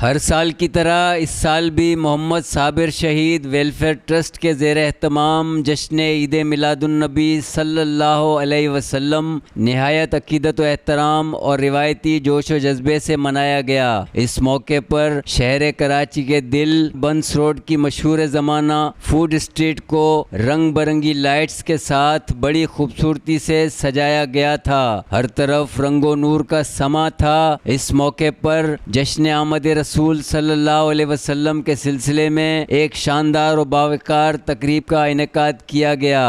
हर साल की तरह इस साल भी मोहम्मद साबिर शहीद वेलफेयर ट्रस्ट के ज़ेर अहतमाम जश्न ईद मिलादुलनबी सल्लल्लाहु अलैहि वसल्लम नहायत अकीदत एहतराम और रिवायती जोश व जज्बे से मनाया गया। इस मौके पर शहर कराची के दिल बंस रोड की मशहूर ज़माना फ़ूड स्ट्रीट को रंग बिरंगी लाइट्स के साथ बड़ी खूबसूरती से सजाया गया था। हर तरफ़ रंगो नूर का समा था। इस मौके पर जश्न आमद रसूल सल्लल्लाहु अलैहि वसल्लम के सिलसिले में एक शानदार और बावकार तकरीब का इनका किया गया।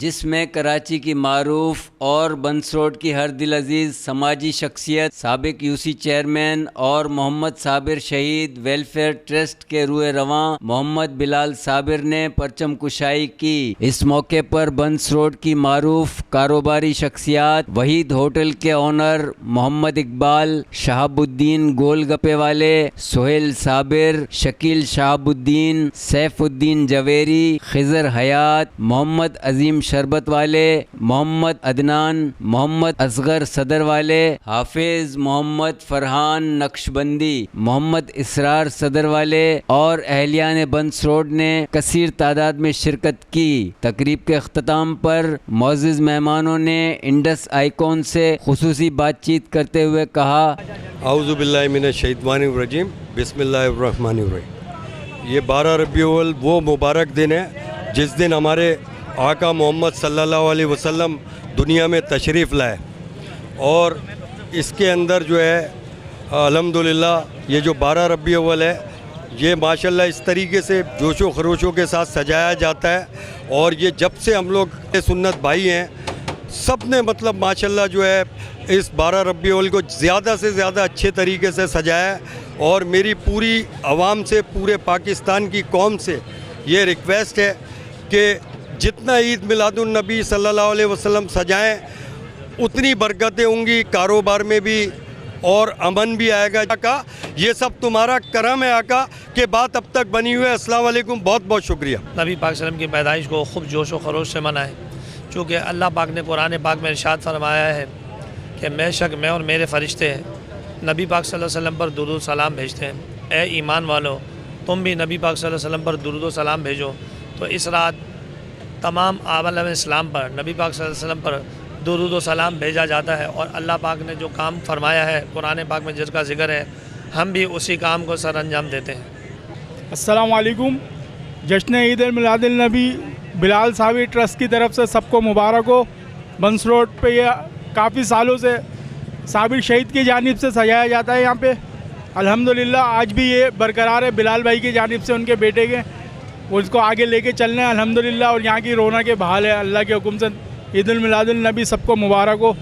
जिसमें कराची की मारूफ और बंस रोड की हर दिल अज़ीज़, समाजी शख्सियत, सबक यूसी चेयरमैन और मोहम्मद साबिर शहीद, वेलफेयर ट्रस्ट के रुए रवां मोहम्मद बिलाल साबिर ने परचम कुशाई की। इस मौके पर बंस रोड की मारूफ कारोबारी शख्सियात, वहीद होटल के ओनर मोहम्मद इकबाल, शहाबुद्दीन गोल गपे वाले सोहेल साबिर, शकील शहाबुद्दीन, सैफुद्दीन जवेरी, खिजर हयात, मोहम्मद अजीम शरबत वाले मोहम्मद अदनान, मोहम्मद असगर सदर वाले हाफिज मोहम्मद फरहान नक्शबंदी, मोहम्मद इसरार सदर वाले और अहलियान बंस रोड ने कसीर तादाद में शिरकत की। तकरीब के अख्ताम पर मोज़ मेहमानों ने इंडस आइकॉन से खसूसी बातचीत करते हुए कहा ये बारह रबी वो मुबारक दिन है, जिस दिन हमारे आका मोहम्मद सल्लल्लाहु अलैहि वसल्लम दुनिया में तशरीफ़ लाए और इसके अंदर जो है, अल्हम्दुलिल्लाह, ये जो बारह रबी अव्वल है, ये माशाल्लाह इस तरीके से जोशो खरोशों के साथ सजाया जाता है और ये जब से हम लोग सुन्नत भाई हैं सबने मतलब माशाल्लाह जो है, इस बारह रबी अव्वल को ज़्यादा से ज़्यादा अच्छे तरीके से सजाया और मेरी पूरी आवाम से, पूरे पाकिस्तान की कौम से ये रिक्वेस्ट है कि जितना ईद मिलादुलनबी सल्लल्लाहु अलैहि वसल्लम सजाएँ, उतनी बरकतें होंगी, कारोबार में भी और अमन भी आएगा। आका, ये सब तुम्हारा करम है आका, के बात अब तक बनी हुई है। अस्सलाम वालेकुम बहुत बहुत शुक्रिया। नबी पाक सल्लम की पैदाइश को खूब जोश व खरोश से मनाएँ। चूँकि अल्लाह पाक ने कुरान पाक में इरशाद फरमाया है कि मैं शक मैं और मेरे फ़रिश्ते हैं नबी पाक वसल्लम पर दुरूद सलाम भेजते हैं। ए ईमान वालों, तुम भी नबी पाक वसल्लम पर दुरूद सलाम भेजो। तो इस रात तमाम आबल इस्लाम पर, नबी पाक वसल्लम पर दुरुद सलाम भेजा जाता है और अल्लाह पाक ने जो काम फरमाया है, कुरान पाक में जिसका ज़िक्र है, हम भी उसी काम को सर अंजाम देते हैं। असलकुम जश्न ईद मिलादुलनबी बिलाल सावी ट्रस्ट की तरफ़ से सबको मुबारक हो। बंस रोड पे ये काफ़ी सालों से साबिर शहीद की जानब से सजाया जाता है यहाँ पे। अल्हम्दुलिल्लाह, आज भी ये बरकरार है बिलाल भाई की जानब से, उनके बेटे के। उसको आगे लेके चलना है अलहमदिल्ला और यहाँ की रौनक बहाल है। अल्लाह के हुक्म से ईद मिलादुलनबी सबको मुबारक हो।